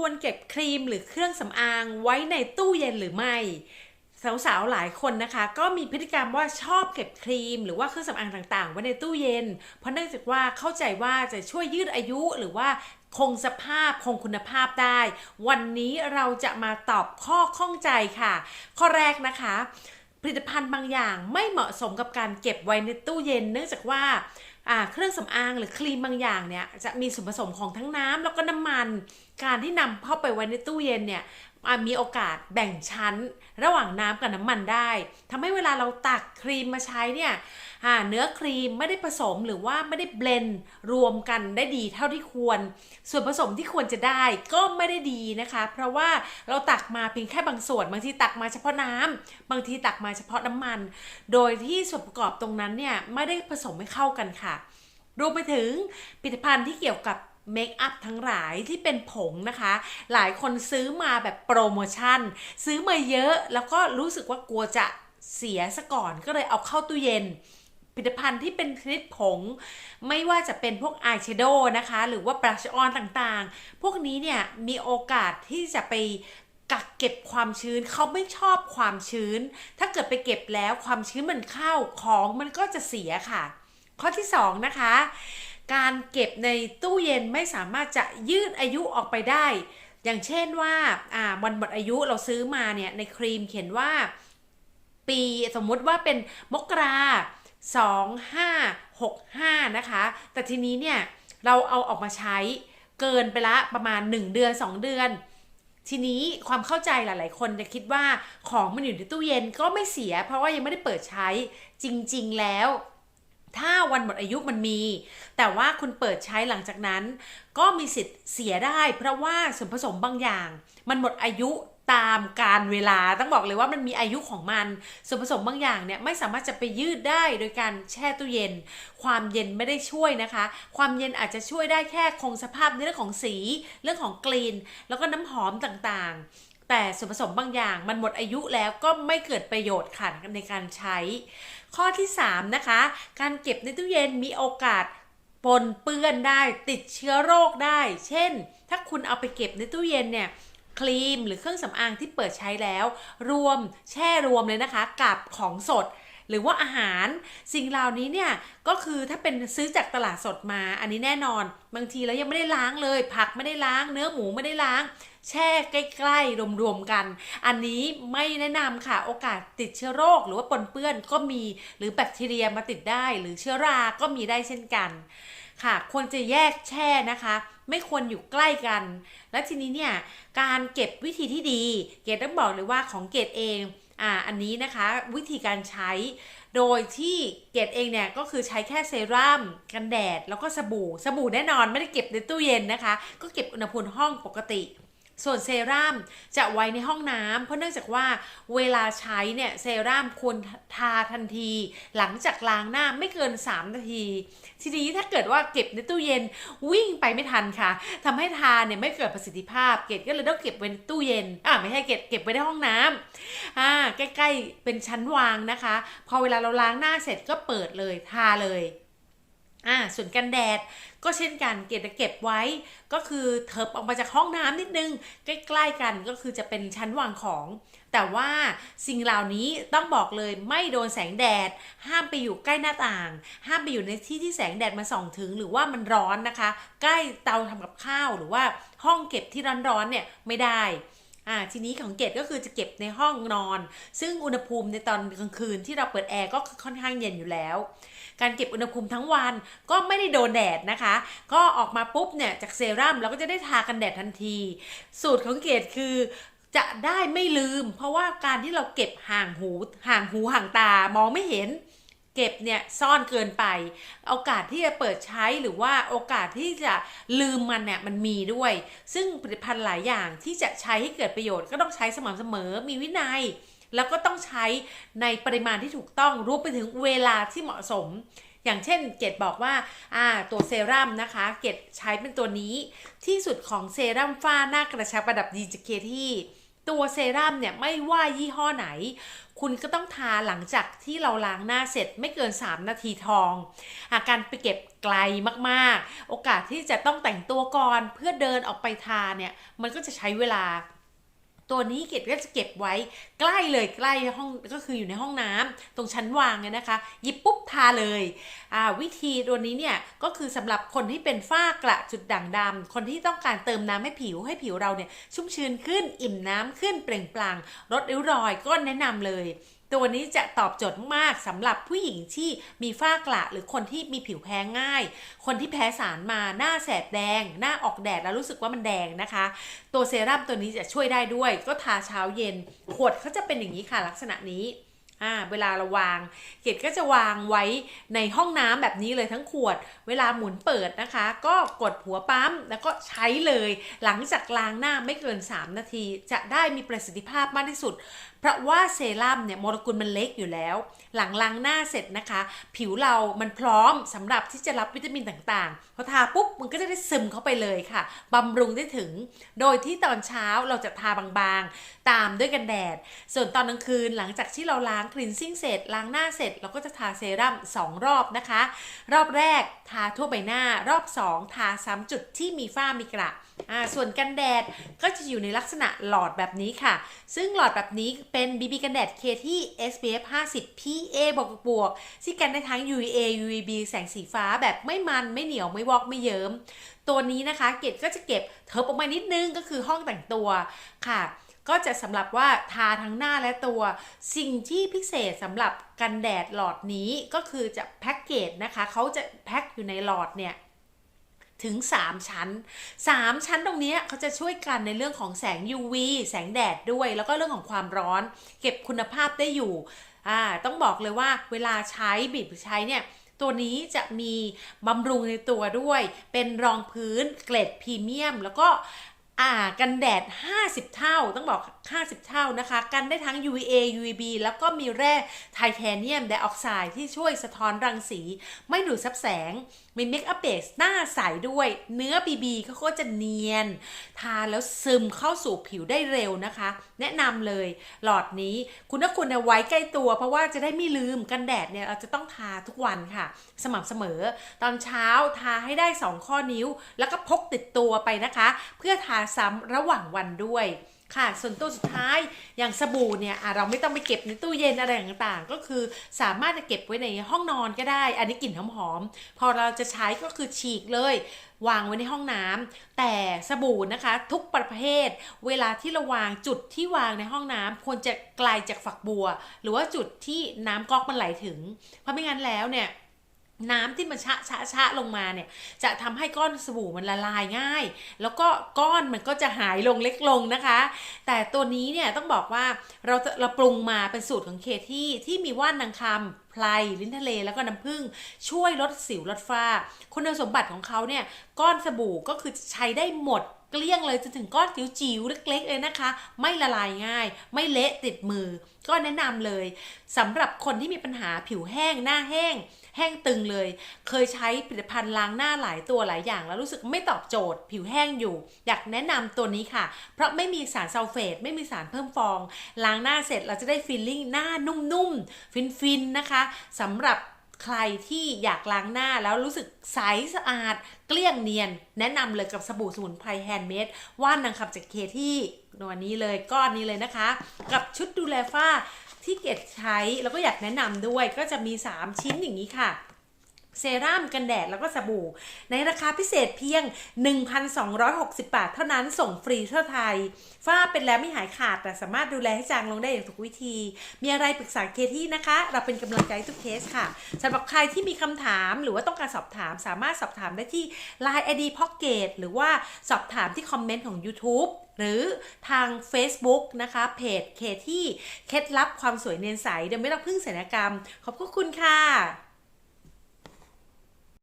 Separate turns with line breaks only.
ควรเก็บครีมหรือเครื่องสำอางไว้ในตู้เย็นหรือไม่สาวๆ หลายคนนะคะ ก็มีพฤติกรรมว่าชอบเก็บครีม หรือว่าเครื่องสำอางต่างๆ ไว้ในตู้เย็น เพราะเนื่องจากว่าเข้าใจว่าจะช่วยยืดอายุหรือว่าคงสภาพคงคุณภาพได้ วันนี้เราจะมาตอบข้อข้องใจค่ะ ข้อแรกนะคะ ผลิตภัณฑ์บางอย่างไม่เหมาะสมกับการเก็บไว้ในตู้เย็น เนื่องจากว่าอ่า เครื่องสำอางหรือครีมบางอย่างเนี่ยจะมีส่วนผสมของทั้งน้ำแล้วก็น้ำมัน การที่นำเข้าไปไว้ในตู้เย็นเนี่ย มีโอกาสแบ่งชั้นระหว่างน้ำกับน้ำมันได้ทำให้เวลาเราตักครีมมาใช้เนี่ยเนื้อครีมไม่ได้ผสมหรือว่าไม่ได้เบลนรวมกันได้ดีเท่าที่ควร ส่วนผสมที่ควรจะได้ก็ไม่ได้ดีนะคะ เพราะว่าเราตักมาเพียงแค่บางส่วน บางทีตักมาเฉพาะน้ำบางทีตักมาเฉพาะน้ำมัน โดยที่ส่วนประกอบตรงนั้นเนี่ยไม่ได้ผสมให้เข้ากันค่ะรวมไปถึงผลิตภัณฑ์ที่เกี่ยวกับ เมคอัพทั้งหลายที่เป็นผงนะคะ หลายคนซื้อมาแบบโปรโมชั่น ซื้อมาเยอะแล้วก็รู้สึกว่ากลัวจะเสียซะก่อนก็เลยเอาเข้าตู้เย็นผลิตภัณฑ์ที่เป็นชนิดผง ไม่ว่าจะเป็นพวกอายแชโดว์นะคะ หรือว่าบลัชออนต่างๆ พวกนี้เนี่ยมีโอกาสที่จะไปกักเก็บความชื้นเขาไม่ชอบความชื้น ถ้าเกิดไปเก็บแล้วความชื้นมันเข้าของมันก็จะเสียค่ะ ข้อที่ 2 นะคะ การเก็บในตู้เย็นไม่สามารถจะยืดอายุออกไปได้ อย่างเช่นว่าอ่าวันหมดอายุเราซื้อมาเนี่ยในครีมเขียนว่า ปีสมมุติว่าเป็นมกราสองห้าหกห้านะคะ แต่ทีนี้เนี่ยเราเอาออกมาใช้เกินไปละประมาณ 1 เดือน 2 เดือน ทีนี้ความเข้าใจหลายๆ คนจะคิดว่าของมันอยู่ในตู้เย็นก็ไม่เสีย เพราะว่ายังไม่ได้เปิดใช้จริง ๆ แล้ว ถ้าวันหมดอายุมันมี แต่ว่าคุณเปิดใช้หลังจากนั้น ก็มีสิทธิ์เสียได้ เพราะว่าส่วนผสมบางอย่าง มันหมดอายุตามการเวลาต้องบอกเลยว่ามันมีอายุของมัน ส่วนผสมบางอย่างเนี่ยไม่สามารถจะไปยืดได้โดยการแช่ตู้เย็น ความเย็นไม่ได้ช่วยนะคะ ความเย็นอาจจะช่วยได้แค่คงสภาพในเรื่องของสี เรื่องของกลิ่นแล้วก็น้ำหอมต่างๆ แต่ส่วนผสมบางอย่างมันหมดอายุแล้วก็ไม่เกิดประโยชน์ค่ะในการใช้ ข้อที่ 3 นะคะ การเก็บในตู้เย็นมีโอกาสปนเปื้อนได้ติดเชื้อโรคได้ เช่น ถ้าคุณเอาไปเก็บในตู้เย็นเนี่ยครีมหรือเครื่องสำอางที่เปิดใช้แล้ว รวมแช่รวมเลยนะคะกับของสด หรือว่าอาหารสิ่งเหล่านี้เนี่ยก็คือถ้าเป็นซื้อจากตลาดสดมา อันนี้แน่นอน บางทีแล้วยังไม่ได้ล้างเลย ผักไม่ได้ล้าง เนื้อหมูไม่ได้ล้าง แช่ใกล้ๆรวมๆกัน อันนี้ไม่แนะนำค่ะ โอกาสติดเชื้อโรคหรือว่าปนเปื้อนก็มีหรือแบคทีเรียมาติดได้ หรือเชื้อราก็มีได้เช่นกันค่ะควรจะแยกแช่นะคะ ไม่ควรอยู่ใกล้กัน และทีนี้เนี่ยการเก็บวิธีที่ดี เกดต้องบอกเลยว่าของเกดเอง อ่าอันนี้นะคะวิธีการใช้ โดยที่เกดเองเนี่ยก็คือใช้แค่เซรั่มกันแดดแล้วก็สบู่ สบู่แน่นอนไม่ได้เก็บในตู้เย็นนะคะ ก็เก็บอุณหภูมิห้องปกติ ส่วนเซรั่มจะไว้ในห้องน้ำเพราะเนื่องจากว่าเวลาใช้เนี่ยเซรั่มควรทาทันที หลังจากล้างหน้าไม่เกิน 3 นาที ทีนี้ถ้าเกิดว่าเก็บในตู้เย็นวิ่งไปไม่ทันค่ะทำให้ทาเนี่ยไม่เกิดประสิทธิภาพ เกดก็เลยต้องเก็บไว้ในตู้เย็นอ่าไม่ใช่เก็บเก็บไว้ในห้องน้ำอ่าใกล้ๆเป็นชั้นวางนะคะ พอเวลาเราล้างหน้าเสร็จก็เปิดเลยทาเลย อ่าส่วนกันแดดก็เช่นกันเก็บเก็บไว้ ก็คือเถิบออกมาจากห้องน้ำนิดนึง ใกล้ๆกันก็คือจะเป็นชั้นวางของ แต่ว่าสิ่งเหล่านี้ต้องบอกเลยไม่โดนแสงแดด ห้ามไปอยู่ใกล้หน้าต่าง ห้ามไปอยู่ในที่ที่แสงแดดมาส่องถึง หรือว่ามันร้อนนะคะ ใกล้เตาทำกับข้าวหรือว่าห้องเก็บที่ร้อนๆเนี่ยไม่ได้ อ่าทีนี้ของเกดก็คือจะเก็บในห้องนอน ซึ่งอุณหภูมิในตอนกลางคืนที่เราเปิดแอร์ก็ค่อนข้างเย็นอยู่แล้ว การเก็บอุณหภูมิทั้งวันก็ไม่ได้โดนแดดนะคะ ก็ออกมาปุ๊บเนี่ยจากเซรั่มเราก็จะได้ทากันแดดทันที สูตรของเกดคือจะได้ไม่ลืม เพราะว่าการที่เราเก็บห่างหูห่างหูห่างตามองไม่เห็น เก็บเนี่ยซ่อนเกินไป โอกาสที่จะเปิดใช้หรือว่าโอกาสที่จะลืมมันเนี่ยมันมีด้วย ซึ่งผลิตภัณฑ์หลายอย่างที่จะใช้ให้เกิดประโยชน์ก็ต้องใช้สม่ำเสมอมีวินัย แล้วก็ต้องใช้ในปริมาณที่ถูกต้องรวมไปถึงเวลาที่เหมาะสม อย่างเช่นเกดบอกว่าอ่าตัวเซรั่มนะคะเกดใช้เป็นตัวนี้ที่สุดของเซรั่มฝ้าหน้ากระชับประดับดีจเคที่ ตัวเซรั่มเนี่ยไม่ว่ายี่ห้อไหน คุณก็ต้องทาหลังจากที่เราล้างหน้าเสร็จไม่เกิน 3 นาทีทองอาการไปเก็บไกลมากๆ โอกาสที่จะต้องแต่งตัวก่อนเพื่อเดินออกไปทาเนี่ยมันก็จะใช้เวลา ตัวนี้เกดก็จะเก็บไว้ใกล้เลยใกล้ห้องก็คืออยู่ในห้องน้ำตรงชั้นวางเนี่ยนะคะ หยิบปุ๊บทาเลยอ่าวิธีตัวนี้เนี่ยก็คือสำหรับคนที่เป็นฝ้ากระจุดด่างดำคนที่ต้องการเติมน้ำให้ผิวให้ผิวเราเนี่ยชุ่มชื้นขึ้นอิ่มน้ำขึ้นเปล่งปลั่งลดริ้วรอยก็แนะนำเลย ตัวนี้จะตอบโจทย์มากสำหรับผู้หญิงที่มีฝ้ากระหรือคนที่มีผิวแพ้ง่าย คนที่แพ้สารมาหน้าแสบแดง หน้าออกแดดแล้วรู้สึกว่ามันแดงนะคะ ตัวเซรั่มตัวนี้จะช่วยได้ด้วย ก็ทาเช้าเย็น ขวดเขาจะเป็นอย่างนี้ค่ะลักษณะนี้อ่าเวลาเราวาง เกดก็จะวางไว้ในห้องน้ำแบบนี้เลยทั้งขวด เวลาหมุนเปิดนะคะ ก็กดหัวปั๊มแล้วก็ใช้เลย หลังจากล้างหน้าไม่เกิน 3 นาที จะได้มีประสิทธิภาพมากที่สุด เพราะว่าเซรั่มเนี่ยโมเลกุลมันเล็กอยู่แล้ว หลังล้างหน้าเสร็จนะคะ ผิวเรามันพร้อมสำหรับที่จะรับวิตามินต่างๆพอทาปุ๊บมันก็จะได้ซึมเข้าไปเลยค่ะบำรุงได้ถึง โดยที่ตอนเช้าเราจะทาบางๆ ตามด้วยกันแดด ส่วนตอนกลางคืนหลังจากที่เราล้างคลีนซิ่งเสร็จล้างหน้าเสร็จ เราก็จะทาเซรั่ม2 รอบนะคะ รอบแรกทาทั่วใบหน้ารอบ 2 ทาซ้ำจุดที่มีฝ้ามีกระ อ่าส่วนกันแดดก็จะอยู่ในลักษณะหลอดแบบนี้ค่ะ ซึ่งหลอดแบบนี้เป็น BB กันแดด K ที่ SPF 50 PA บวกบวกที่กันได้ทั้ง UVA UVB แสงสีฟ้าแบบไม่มันไม่เหนียวไม่วอกไม่เยิ้ม ตัวนี้นะคะเกดก็จะเก็บเทิร์ฟออกมานิดนึงก็คือห้องแต่งตัวค่ะก็จะสำหรับว่าทาทั้งหน้าและตัว สิ่งที่พิเศษสำหรับกันแดดหลอดนี้ก็คือจะแพ็กเกจนะคะเขาจะแพ็คอยู่ในหลอดเนี่ย ถึง 3 ชั้น 3 ชั้นตรงนี้เขาจะช่วยกันในเรื่องของแสง UV แสงแดดด้วย แล้วก็เรื่องของความร้อน เก็บคุณภาพได้อยู่อ่าต้องบอกเลยว่าเวลาใช้บีบใช้เนี่ยตัวนี้จะมีบำรุงในตัวด้วย เป็นรองพื้นเกรดพรีเมียม แล้วก็ อ่ากันแดด 50 เท่าต้องบอก 50 เท่านะคะ กันได้ทั้ง UVA UVB แล้วก็มีแร่ไทเทเนียมไดออกไซด์ที่ช่วยสะท้อนรังสี ไม่ดูดซับแสง มีเมคอัพเบสหน้าใสด้วย เนื้อ BB เขาก็จะเนียน ทาแล้วซึมเข้าสู่ผิวได้เร็วนะคะ แนะนำเลยหลอดนี้คุณถ้าคุณเอาไว้ใกล้ตัว เพราะว่าจะได้ไม่ลืมกันแดดเนี่ยเราจะต้องทาทุกวันค่ะ สม่ำเสมอ ตอนเช้าทาให้ได้ 2 ข้อนิ้ว แล้วก็พกติดตัวไปนะคะ เพื่อทาซ้ำระหว่างวันด้วยค่ะ ส่วนตัวสุดท้ายอย่างสบู่เนี่ยเราไม่ต้องไปเก็บในตู้เย็นอะไรต่างๆ ก็คือสามารถจะเก็บไว้ในห้องนอนก็ได้ อันนี้กลิ่นหอมๆ พอเราจะใช้ก็คือฉีกเลยวางไว้ในห้องน้ำแต่สบู่นะคะทุกประเภท เวลาที่เราวางจุดที่วางในห้องน้ำควรจะไกลจากฝักบัว หรือว่าจุดที่น้ำก๊อกมันไหลถึง เพราะไม่งั้นแล้วเนี่ย น้ำที่มันชะชะชะลงมาเนี่ย จะทำให้ก้อนสบู่มันละลายง่าย แล้วก็ก้อนมันก็จะหายลงเล็กลงนะคะ แต่ตัวนี้เนี่ยต้องบอกว่าเราเราปรุงมาเป็นสูตรของเคที่ที่มีว่านนางคำไพลลิ้นทะเลแล้วก็น้ำผึ้งช่วยลดสิวลดฝ้า คุณสมบัติของเขาเนี่ยก้อนสบู่ก็คือใช้ได้หมดเกลี้ยงเลยจนถึงก้อนจิ๋วๆเล็ก ๆ เลยนะคะ ไม่ละลายง่าย ไม่เละติดมือ ก็แนะนำเลยสำหรับคนที่มีปัญหาผิวแห้งหน้าแห้ง แห้งตึงเลย เคยใช้ผลิตภัณฑ์ล้างหน้าหลายตัวหลายอย่าง แล้วรู้สึกไม่ตอบโจทย์ ผิวแห้งอยู่ อยากแนะนำตัวนี้ค่ะ เพราะไม่มีสารซัลเฟตไม่มีสารเพิ่มฟอง ล้างหน้าเสร็จเราจะได้ฟีลลิ่งหน้านุ่มๆฟินๆนะคะสำหรับใครที่อยากล้างหน้าแล้วรู้สึกใสสะอาด เกลี้ยงเนียน แนะนำเลยกับสบู่สมุนไพรแฮนด์เมดว่านนางคำจากเคที่ตัวนี้เลยก้อนนี้เลยนะคะ กับชุดดูแลฝ้า ที่เกดใช้แล้วก็อยากแนะนำด้วยก็จะมี 3 ชิ้นอย่างนี้ค่ะ เซรั่มกันแดดแล้วก็สบู่ ในราคาพิเศษเพียง 1,260 บาทเท่านั้นส่งฟรีทั่วไทย ฝ้าเป็นแล้วไม่หายขาด แต่สามารถดูแลให้จางลงได้อย่างถูกวิธี มีอะไรปรึกษาเคที่นะคะ เราเป็นกำลังใจทุกเคสค่ะสำหรับใครที่มีคำถามหรือว่าต้องการสอบถาม สามารถสอบถามได้ที่ Line ID Pocket หรือว่าสอบถามที่คอมเมนต์ของ YouTube หรือทาง Facebook นะคะ เพจเคที่เคล็ดลับความสวยเนียนใสโดยไม่ต้องพึ่งศัลยกรรม ขอบคุณค่ะ